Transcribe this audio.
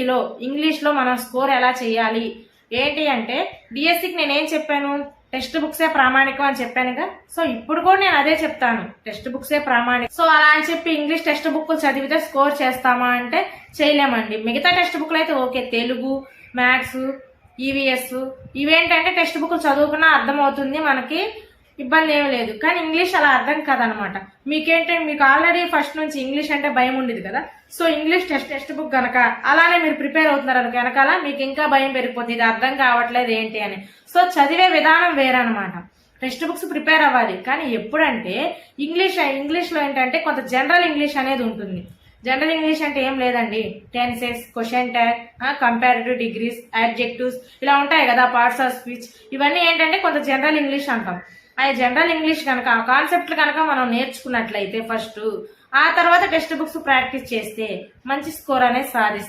లో ఇంగ్లీష్లో మనం స్కోర్ ఎలా చేయాలి? ఏంటి అంటే డిఎస్సికి నేనేం చెప్పాను? టెక్స్ట్ బుక్సే ప్రామాణికం అని చెప్పానుగా. సో ఇప్పుడు కూడా నేను అదే చెప్తాను. టెక్స్ట్ బుక్సే ప్రామాణికం. సో అలా అని చెప్పి ఇంగ్లీష్ టెక్స్ట్ బుక్లు చదివితే స్కోర్ చేస్తామా అంటే చేయలేమండి. మిగతా టెక్స్ట్ బుక్లు అయితే ఓకే. తెలుగు మ్యాథ్స్ ఈవీఎస్ ఇవేంటంటే టెక్స్ట్ బుక్ చదువుకున్నా అర్థమవుతుంది మనకి. ఇబ్బంది ఏం లేదు. కానీ ఇంగ్లీష్ అలా అర్థం కాదనమాట. మీకేంటే మీకు ఆల్రెడీ ఫస్ట్ నుంచి ఇంగ్లీష్ అంటే భయం ఉండేది కదా. So English test text book గనక అలానే మీరు ప్రిపేర్ అవుతున్నారు అనుకో వెనకాల మీకు ఇంకా భయం పెరిగిపోతుంది. ఇది అర్థం కావట్లేదు ఏంటి అని. సో చదివే విధానం వేరనమాట. టెక్స్ట్ బుక్స్ ప్రిపేర్ అవ్వాలి. కానీ ఎప్పుడంటే ఇంగ్లీష్ ఇంగ్లీష్లో ఏంటంటే కొంత జనరల్ ఇంగ్లీష్ అనేది ఉంటుంది. జనరల్ ఇంగ్లీష్ అంటే ఏం లేదండి. Tenses question tag comparative degrees adjectives ఇలా ఉంటాయి కదా పార్ట్స్ ఆఫ్ స్పీచ్ ఇవన్నీ ఏంటంటే కొంత జనరల్ ఇంగ్లీష్ అంటాం. ఆ జనరల్ ఇంగ్లీష్ కనుక ఆ కాన్సెప్ట్ కనుక మనం నేర్చుకున్నట్లయితే ఫస్ట్ ఆ తర్వాత టెక్స్ట్ బుక్స్ ప్రాక్టీస్ చేస్తే మంచి స్కోర్ అనేది సాధిస్తాం.